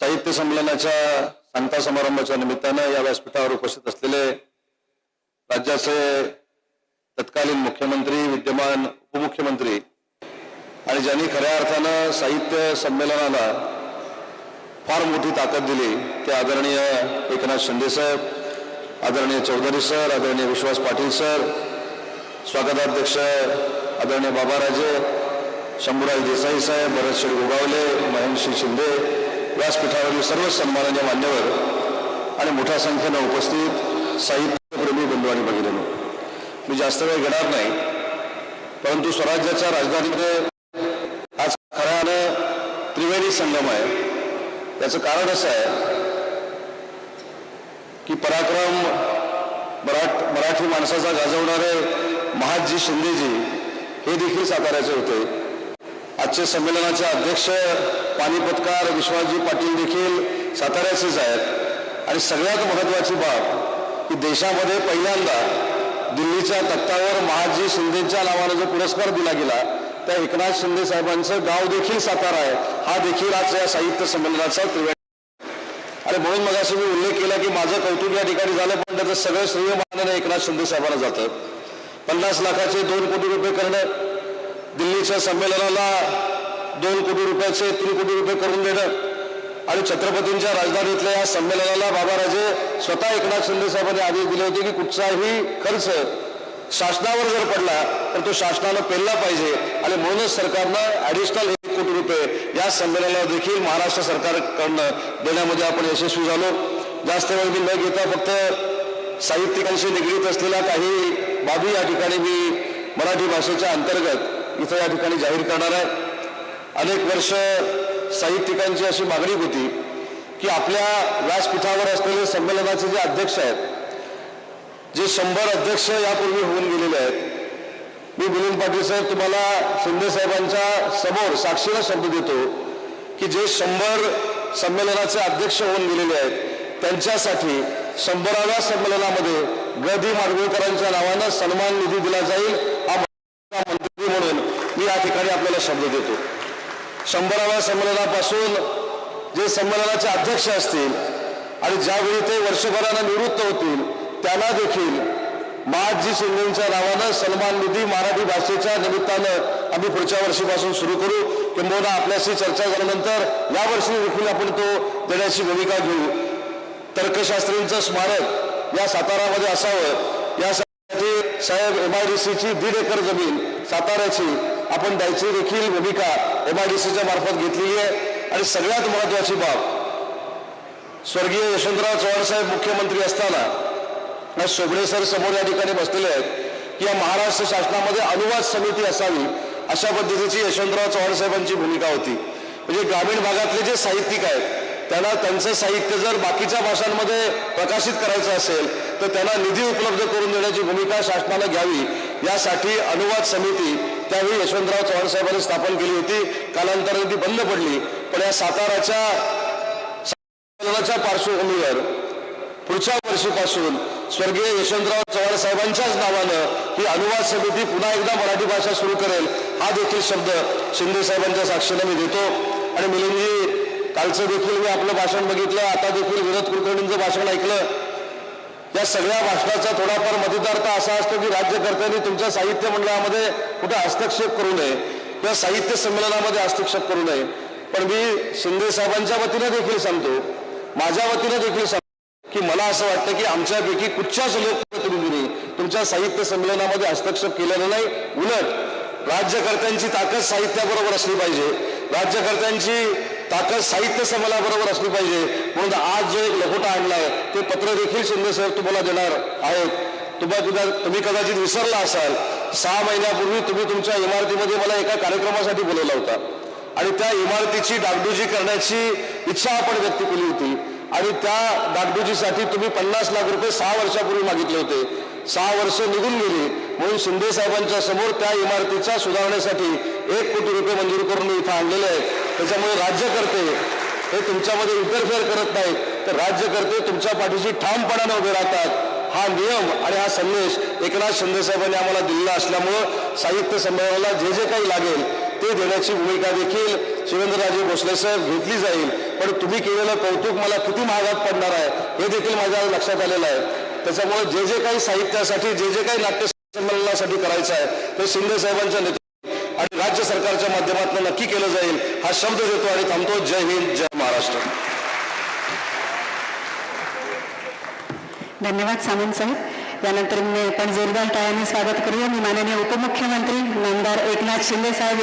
साहित्य संमेलनाच्या सांगता समारंभाच्या निमित्तानं या व्यासपीठावर उपस्थित असलेले राज्याचे तत्कालीन मुख्यमंत्री विद्यमान उपमुख्यमंत्री आणि ज्यांनी खऱ्या अर्थानं साहित्य संमेलनाला फार मोठी ताकद दिली ते आदरणीय एकनाथ शिंदे साहेब आदरणीय चौधरी सर आदरणीय विश्वास पाटील सर स्वागताध्यक्ष आदरणीय बाबाराजे शंभूराज देसाई साहेब भरत शेठ गोगावले महेंद्रसिंह शिंदे व्यासपीठावरील सर्व सन्मानाच्या मान्यवर आणि मोठ्या संख्येनं उपस्थित साहित्यप्रेमी बंधू आणि भगिनींनो मी जास्त वेळ घेणार नाही परंतु स्वराज्याच्या राजधानीमध्ये आज खऱ्यानं त्रिवेणी संगम आहे. याचं कारण असं आहे की पराक्रम मराठ मराठी माणसाचा गाजवणारे महादजी शिंदेजी हे देखील साताऱ्याचे होते. आजचे संमेलनाचे अध्यक्ष पानिपतकार विश्वासजी पाटील देखील साताऱ्याचेच आहेत. आणि सगळ्यात महत्वाची बाब की देशामध्ये पहिल्यांदा दिल्लीच्या तत्तावर महाजी शिंदेच्या नावानं जो पुरस्कार दिला गेला त्या एकनाथ शिंदे साहेबांचं गाव देखील सातारा आहे. हा देखील आज या साहित्य संमेलनाचा त्रिव्या आणि म्हणून मग असं मी उल्लेख केला की माझं कौतुक या ठिकाणी झालं पण त्याचं सगळं श्रेय मानणं एकनाथ शिंदे साहेबांना जातं. पन्नास लाखाचे दोन कोटी रुपये करणं दिल्लीच्या संमेलनाला दोन कोटी रुपयाचे तीन कोटी रुपये करून देणं. आणि छत्रपतींच्या राजधानीतल्या या संमेलनाला बाबाराजे स्वतः एकनाथ शिंदे साहेबांनी आदेश दिले होते की कुठचाही खर्च शासनावर जर पडला तर तो शासनानं पेलला पाहिजे. आणि म्हणूनच सरकारनं ऍडिशनल एक कोटी रुपये या संमेलनाला देखील महाराष्ट्र सरकारकडनं देण्यामध्ये आपण यशस्वी झालो. जास्त वेळ मी न घेता फक्त साहित्यिकांशी निगडीत असलेल्या काही बाबी या ठिकाणी मी मराठी भाषेच्या अंतर्गत इथं या ठिकाणी जाहीर करणार आहे. अनेक वर्ष साहित्यिकांची अशी मागणी होती की आपल्या व्यासपीठावर असलेले संमेलनाचे जे अध्यक्ष आहेत जे शंभर अध्यक्ष यापूर्वी होऊन गेलेले आहेत मी मिलिंद पाटील साहेब तुम्हाला शिंदे साहेबांच्या समोर साक्षीला शब्द देतो की जे शंभर संमेलनाचे अध्यक्ष होऊन गेलेले आहेत त्यांच्यासाठी शंभराव्या संमेलनामध्ये ग दी माडगुळकरांच्या नावानं सन्मान निधी दिला जाईल. ठिकाणी शब्द देतो. शंभराव्या संमेलनापासून जे संमेलनाचे अध्यक्ष असतील आणि ज्यावेळी ते वर्षभरानं निवृत्त होतील त्यांना देखील महाजी शिंदेच्या नावानं सन्मान निधी मराठी भाषेच्या निमित्तानं आम्ही पुढच्या वर्षीपासून सुरू करू. किंबहुना आपल्याशी चर्चा झाल्यानंतर या वर्षी देखील आपण तो देण्याची भूमिका घेऊ. तर्कशास्त्रींचं स्मारक या सातारामध्ये असावं. यासाठी साहेब एम आय डी सीची दीड एकर जमीन साताऱ्याची आपण द्यायची देखील भूमिका एम आय डी सीच्या मार्फत घेतलेली आहे. आणि सगळ्यात महत्वाची बाब स्वर्गीय यशवंतराव चव्हाण साहेब मुख्यमंत्री असताना आज सर समोर या ठिकाणी बसलेले आहेत की या महाराष्ट्र शासनामध्ये अनुवाद समिती असावी अशा पद्धतीची यशवंतराव चव्हाण साहेबांची भूमिका होती. म्हणजे ग्रामीण भागातले जे साहित्यिक आहेत त्यांना त्यांचं साहित्य जर बाकीच्या भाषांमध्ये प्रकाशित करायचं असेल तर त्यांना निधी उपलब्ध करून देण्याची भूमिका शासनाला घ्यावी. यासाठी अनुवाद समिती त्यावेळी यशवंतराव चव्हाण साहेबांनी स्थापन केली होती. कालांतराने ती बंद पडली. पण या साताराच्या संमेलनाच्या पार्श्वभूमीवर पुढच्या वर्षीपासून स्वर्गीय यशवंतराव चव्हाण साहेबांच्याच नावानं ही अनुवाद समिती पुन्हा एकदा मराठी भाषा सुरू करेल हा देखील शब्द शिंदे साहेबांच्या साक्षीने मी देतो. आणि मिलिंदजी कालचं देखील मी आपलं भाषण बघितलं आता देखील विनोद कुलकर्णींचं भाषण ऐकलं. या सगळ्या भाषणाचा थोडाफार मतितार्थ असा असतो की राज्यकर्त्यांनी तुमच्या साहित्य मंडळामध्ये कुठे हस्तक्षेप करू नये किंवा साहित्य संमेलनामध्ये हस्तक्षेप करू नये. पण मी शिंदे साहेबांच्या वतीनं देखील सांगतो माझ्या वतीनं देखील सांगतो की मला असं वाटतं की आमच्यापैकी कुठच्याच लोकप्रतिनिधींनी तुमच्या साहित्य संमेलनामध्ये हस्तक्षेप केलेला नाही. उलट राज्यकर्त्यांची ताकद साहित्याबरोबर असली पाहिजे. राज्यकर्त्यांची ताकद साहित्य संमेलनाबरोबर असली पाहिजे. म्हणून आज जो एक लखोटा आणलाय ते पत्र देखील शिंदे साहेब तुम्हाला देणार आहेत. तुम्हाला तुम्ही कदाचित विसरला असाल सहा महिन्यापूर्वी तुम्ही तुमच्या इमारतीमध्ये मला एका कार्यक्रमासाठी बोलवला होता. आणि त्या इमारतीची डागडुजी करण्याची इच्छा आपण व्यक्त केली होती. आणि त्या डागडुजीसाठी तुम्ही पन्नास लाख रुपये सहा वर्षापूर्वी मागितले होते. सहा वर्ष निघून गेली. म्हणून शिंदे साहेबांच्या समोर त्या इमारतीच्या सुधारण्यासाठी एक कोटी रुपये मंजूर करून मी इथं आणलेले आहेत. त्याच्यामुळे राज्यकर्ते हे तुमच्यामध्ये इंटरफेअर करत नाहीत. तर राज्यकर्ते तुमच्या पाठीशी ठामपणाने उभे राहतात. हा नियम आणि हा संदेश एकनाथ शिंदे साहेबांनी आम्हाला दिलेला असल्यामुळं साहित्य संमेलनाला जे जे काही लागेल ते देण्याची भूमिका देखील शिवेंद्रराजे भोसले साहेब घेतली जाईल. पण तुम्ही केलेलं कौतुक मला किती महागात पडणार आहे हे देखील माझ्या लक्षात आलेलं आहे. त्याच्यामुळे जे जे काही साहित्यासाठी जे जे काही नाट्य संमेलनासाठी करायचं आहे. ते शिंदे साहेबांच्या नेतृत्व आणि राज्य सरकारच्या माध्यमातून नक्की केलं जाईल हा शब्द देतो आणि थांबतो. जय हिंद जय महाराष्ट्र. धन्यवाद सामंत साहेब. यानंतर मी आपण जोरदार टाळ्याने स्वागत करूया. मी माननीय उपमुख्यमंत्री नामदार एकनाथ शिंदे साहेब